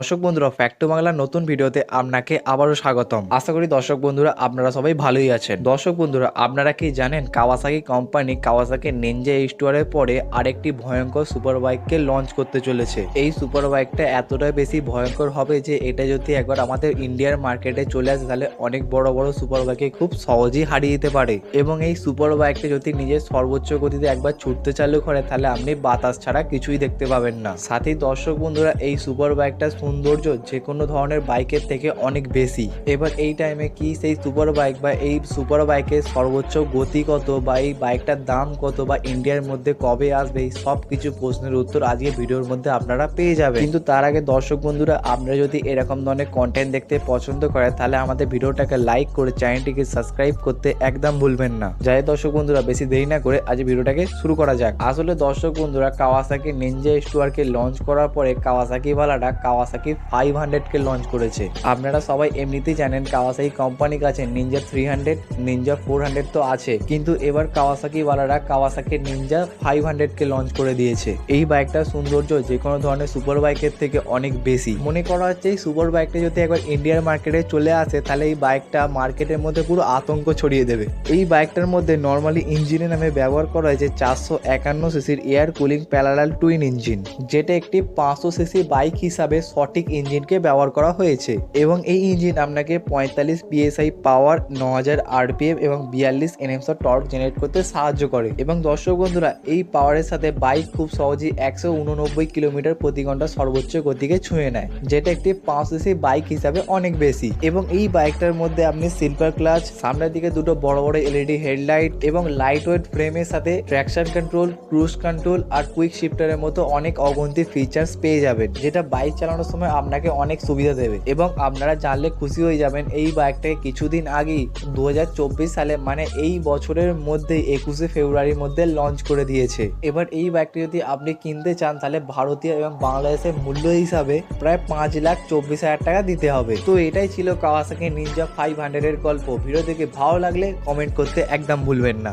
দর্শক বন্ধুরা ফ্যাক্টো বাংলার নতুন ভিডিওতে আপনাকে আবারও স্বাগতম। আশা করি দর্শক বন্ধুরা, আপনারা সবাই ভালোই আছেন। দর্শক বন্ধুরা, আপনারা কি জানেন কাওয়াসাকি কোম্পানি কাওয়াসাকি নিনজা স্টোয়ারের পরে আরেকটি ভয়ঙ্কর সুপার বাইককে লঞ্চ করতে চলেছে। এই সুপার বাইকটা এতটাই বেশি ভয়ঙ্কর হবে যে, এটা যদি একবার আমাদের ইন্ডিয়ার মার্কেটে চলে আসে, তাহলে অনেক বড় বড় সুপার বাইকে খুব সহজেই হারিয়ে দিতে পারে। এবং এই সুপার বাইকটা যদি নিজের সর্বোচ্চ গতিতে একবার ছুটতে চালু করে, তাহলে আপনি বাতাস ছাড়া কিছুই দেখতে পাবেন না। সাথে দর্শক বন্ধুরা, এই সুপার বাইকটা সৌন্দর্য যে কোনো ধরনের বাইকের থেকে অনেক বেশি। এবার এই টাইমে কি সেই সুপার বাইক বা এই সুপার বাইকের সর্বোচ্চ গতি কত বা এই বাইকটার দাম কত বা ইন্ডিয়ার মধ্যে কবে আসবে, এই সব কিছু প্রশ্নের উত্তর আজকে ভিডিওর মধ্যে আপনারা পেয়ে যাবেন। কিন্তু তার আগে দর্শক বন্ধুরা, আপনারা যদি এরকম ধরনের কন্টেন্ট দেখতে পছন্দ করেন, তাহলে আমাদের ভিডিওটাকে লাইক করে চ্যানেলটিকে সাবস্ক্রাইব করতে একদম ভুলবেন না। যাই দর্শক বন্ধুরা, বেশি দেরি না করে আজ ভিডিওটাকে শুরু করা যাক। আসলে দর্শক বন্ধুরা কাওয়াসাকি নিনজা স্টোয়ারকে লঞ্চ করার পরে কাওয়াসাকি ওয়ালাটা কাওয়াসাকি ফাইভ হান্ড্রেডকে লঞ্চ করেছে? আপনারা সবাই এমনিতেই জানেন কাওয়াসাকি কোম্পানির কাছে Ninja three hundred Ninja four hundred তো আছে। কিন্তু এবার কাওয়াসাকি ওয়ালারা কাওয়াসাকি নিনজা ফাইভ হান্ড্রেডকে লঞ্চ করে দিয়েছে। এই বাইকটার সৌন্দর্য যে কোনো ধরনের সুপার বাইকের থেকে অনেক বেশি। মনে করা হচ্ছে এই সুপার বাইকটা যদি একবার ইন্ডিয়ার মার্কেটে চলে আসে, তাহলে এই বাইকটা মার্কেটের মধ্যে পুরো আতঙ্ক ছড়িয়ে দেবে। এই বাইকটার মধ্যে নর্মালি ইঞ্জিনের নামে ব্যবহার করা হয়েছে চারশো একান্ন সিসির air cooling parallel twin engine যেটা একটি পাঁচশো সিসি বাইক হিসাবে সঠিক ইঞ্জিনকে ব্যবহার করা হয়েছে এবং এই ইঞ্জিন আপনাকে পঁয়তাল্লিশ পিএসআই পাওয়ার ন হাজার আরপিএম এবং বিয়াল্লিশ এনএমস টর্ক জেনারেট করতে সাহায্য করে। এবং দর্শক বন্ধুরা, এই পাওয়ারের সাথে বাইক খুব সহজেই একশো উননব্বই কিলোমিটার প্রতি ঘণ্টা সর্বোচ্চ গতিকে ছুঁয়ে নেয়, যেটা একটি পাঁচ সিসি বাইক হিসাবে অনেক বেশি। এবং এই বাইকটার মধ্যে আপনি সিলভার ক্লাচ সামনের দিকে দুটো বড় বড় এলইডি হেডলাইট এবং লাইট ওয়েট ফ্রেমের সাথে ট্র্যাকশন কন্ট্রোল ক্রুজ কন্ট্রোল আর কুইক শিফটারের মতো অনেক অগন্তি ফিচার্স পেয়ে যাবেন, যেটা বাইক চালানোর সময় আপনাকে অনেক সুবিধা দেবে। এবং আপনারা জানলে খুশি হয়ে যাবেন এই বাইকটাকে কিছুদিন আগেই দু হাজার চব্বিশ সালে মানে এই বছরের মধ্যে একুশে ফেব্রুয়ারির মধ্যে লঞ্চ করে দিয়েছে। এবার এই বাইকটি যদি আপনি কিনতে চান, তাহলে ভারতীয় এবং বাংলাদেশের মূল্য হিসাবে প্রায় পাঁচ লাখ চব্বিশ হাজার টাকা দিতে হবে। তো এটাই ছিল কাওয়াসাকি নিনজা ফাইভ হান্ড্রেডের গল্প। ভিডিও দেখে ভালো লাগলে কমেন্ট করতে একদম ভুলবেন না।